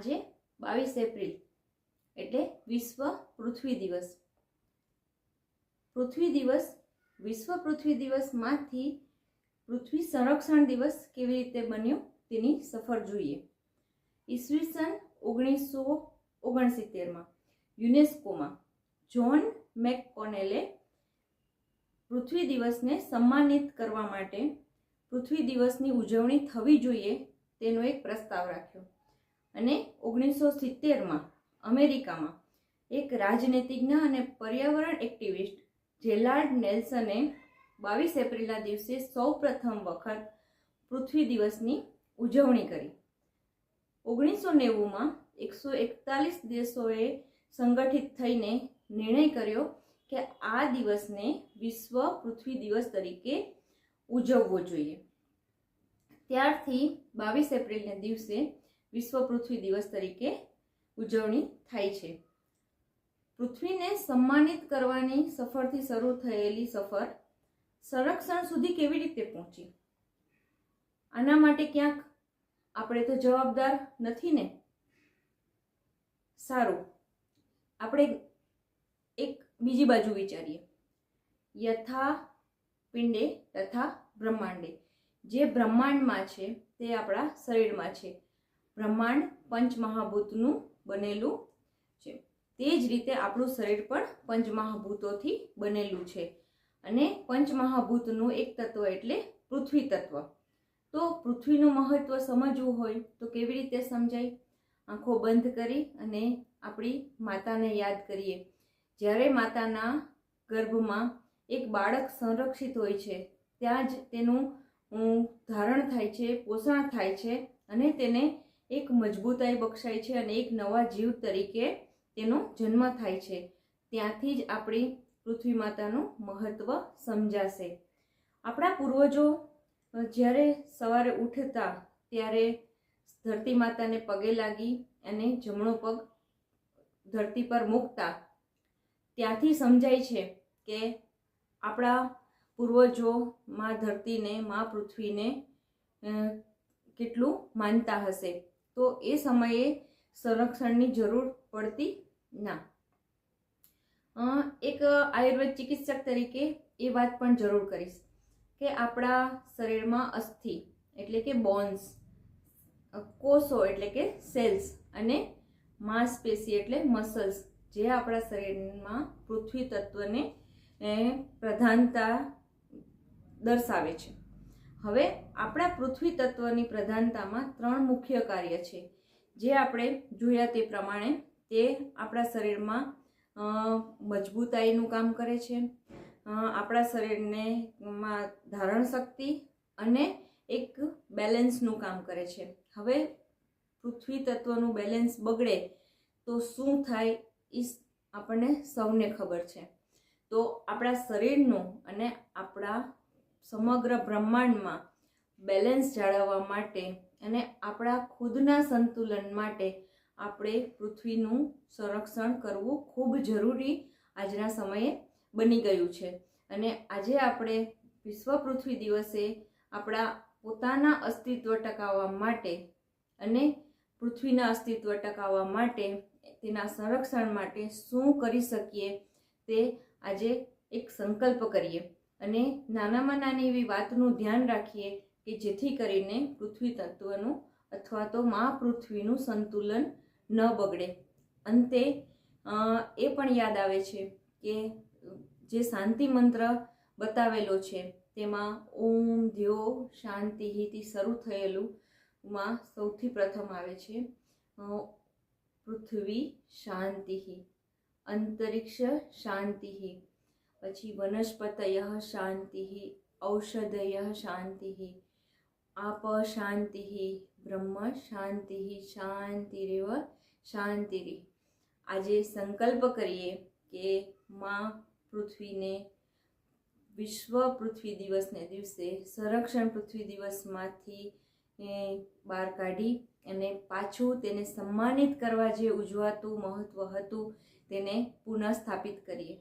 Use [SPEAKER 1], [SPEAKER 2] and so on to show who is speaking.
[SPEAKER 1] આજે બાવીસ એપ્રિલ, એટલે વિશ્વ પૃથ્વી દિવસ. પૃથ્વી દિવસ, વિશ્વ પૃથ્વી દિવસમાંથી પૃથ્વી સંરક્ષણ દિવસ કેવી રીતે બન્યો તેની સફર જોઈએ. ઈસવીસન ઓગણીસો ઓગણસિત્તેરમાં યુનેસ્કોમાં જ્હોન મેકકોનેલે પૃથ્વી દિવસને સન્માનિત કરવા માટે પૃથ્વી દિવસની ઉજવણી થવી જોઈએ તેનો એક પ્રસ્તાવ રાખ્યો. અને ઓગણીસો સિત્તેરમાં અમેરિકામાં એક રાજનૈતિજ્ઞ અને પર્યાવરણ એક્ટિવિસ્ટ જેલાર્ડ નેલ્સને બાવીસ એપ્રિલના દિવસે સૌ પ્રથમ વખત પૃથ્વી દિવસની ઉજવણી કરી. ઓગણીસો નેવુંમાં એકસો એકતાલીસ દેશોએ સંગઠિત થઈને નિર્ણય કર્યો કે આ દિવસને વિશ્વ પૃથ્વી દિવસ તરીકે ઉજવવો જોઈએ. ત્યારથી બાવીસ એપ્રિલને દિવસે વિશ્વ પૃથ્વી દિવસ તરીકે ઉજવણી થાય છે. પૃથ્વીને સન્માનિત કરવાની સફરથી શરૂ થયેલી સફર સંરક્ષણ સુધી કેવી રીતે પહોંચી? આના માટે ક્યાંક આપણે તો જવાબદાર નથી ને? સારું. આપણે એક બીજી બાજુ વિચારીએ. યથા પિંડે તથા બ્રહ્માંડે. જે બ્રહ્માંડમાં છે તે આપણા શરીરમાં છે. બ્રહ્માંડ પંચમહાભૂતનું બનેલું છે. તે જ રીતે આપણું શરીર પણ પંચમહાભૂતોથી બનેલું છે. અને પંચમહાભૂતનું એક તત્વ એટલે પૃથ્વી તત્વ. તો પૃથ્વીનું મહત્વ સમજવું હોય તો કેવી રીતે સમજાય? આંખો બંધ કરી અને આપણી માતાને યાદ કરીએ. જ્યારે માતાના ગર્ભમાં એક બાળક સંરક્ષિત હોય છે, ત્યાં જ તેનું ધારણ થાય છે, પોષણ થાય છે અને તેને એક મજબૂતાઈ બક્ષાય છે અને એક નવા જીવ તરીકે તેનો જન્મ થાય છે. ત્યાંથી જ આપણી પૃથ્વી માતાનું મહત્વ સમજાશે. આપણા પૂર્વજો જ્યારે સવારે ઉઠતા ત્યારે ધરતી માતાને પગે લાગી અને જમણો પગ ધરતી પર મૂકતા, ત્યાંથી સમજાય છે કે આપણા પૂર્વજો માં ધરતીને, માં પૃથ્વીને કેટલું માનતા હશે. તો એ સમયે સંરક્ષણની જરૂર પડતી ના. એક આયુર્વેદ ચિકિત્સક તરીકે એ વાત પણ જરૂર કરીશ કે આપણા શરીરમાં અસ્થિ એટલે કે બોન્સ, કોષો એટલે કે સેલ્સ અને માંસપેશી એટલે મસલ્સ જે આપણા શરીરમાં પૃથ્વી તત્વને પ્રધાનતા દર્શાવે છે. હવે આપણા પૃથ્વી તત્વની પ્રધાનતામાં ત્રણ મુખ્ય કાર્ય છે. જે આપણે જોયા તે પ્રમાણે તે આપણા શરીરમાં મજબૂતાઈનું કામ કરે છે. આપણા શરીરને માં ધારણ શક્તિ અને એક બેલેન્સનું કામ કરે છે. હવે પૃથ્વી તત્વનું બેલેન્સ બગડે તો શું થાય એ આપણને સૌને ખબર છે. તો આપણા શરીરનું અને આપણા સમગ્ર બ્રહ્માંડમાં બેલેન્સ જાળવવા માટે અને આપણા ખુદના સંતુલન માટે આપણે પૃથ્વીનું સંરક્ષણ કરવું ખૂબ જરૂરી આજના સમયે બની ગયું છે. અને આજે આપણે વિશ્વ પૃથ્વી દિવસે આપણા પોતાના અસ્તિત્વ ટકાવવા માટે અને પૃથ્વીના અસ્તિત્વ ટકાવવા માટે તેના સંરક્ષણ માટે શું કરી શકીએ તે આજે એક સંકલ્પ કરીએ. અને નાનામાં નાની એવી વાતનું ધ્યાન રાખીએ કે જેથી કરીને પૃથ્વી તત્વનું અથવા તો મા પૃથ્વીનું સંતુલન ન બગડે. અંતે એ પણ યાદ આવે છે કે જે શાંતિ મંત્ર બતાવેલો છે, તેમાં ઓમ, ધ્યો શાંતિથી શરૂ થયેલું માં સૌથી પ્રથમ આવે છે પૃથ્વી શાંતિ અંતરિક્ષ શાંતિ પછી વનસ્પતય શાંતિ, ઔષધય શાંતિ, આપ શાંતિ, બ્રહ્મ શાંતિ, શાંતિરેવ શાંતિરી. આજે સંકલ્પ કરીએ કે માં પૃથ્વીને વિશ્વ પૃથ્વી દિવસને દિવસે સંરક્ષણ પૃથ્વી દિવસમાંથી બહાર કાઢી અને પાછું તેને સન્માનિત કરવા જે ઉજવાતું મહત્ત્વ હતું તેને પુનઃસ્થાપિત કરીએ.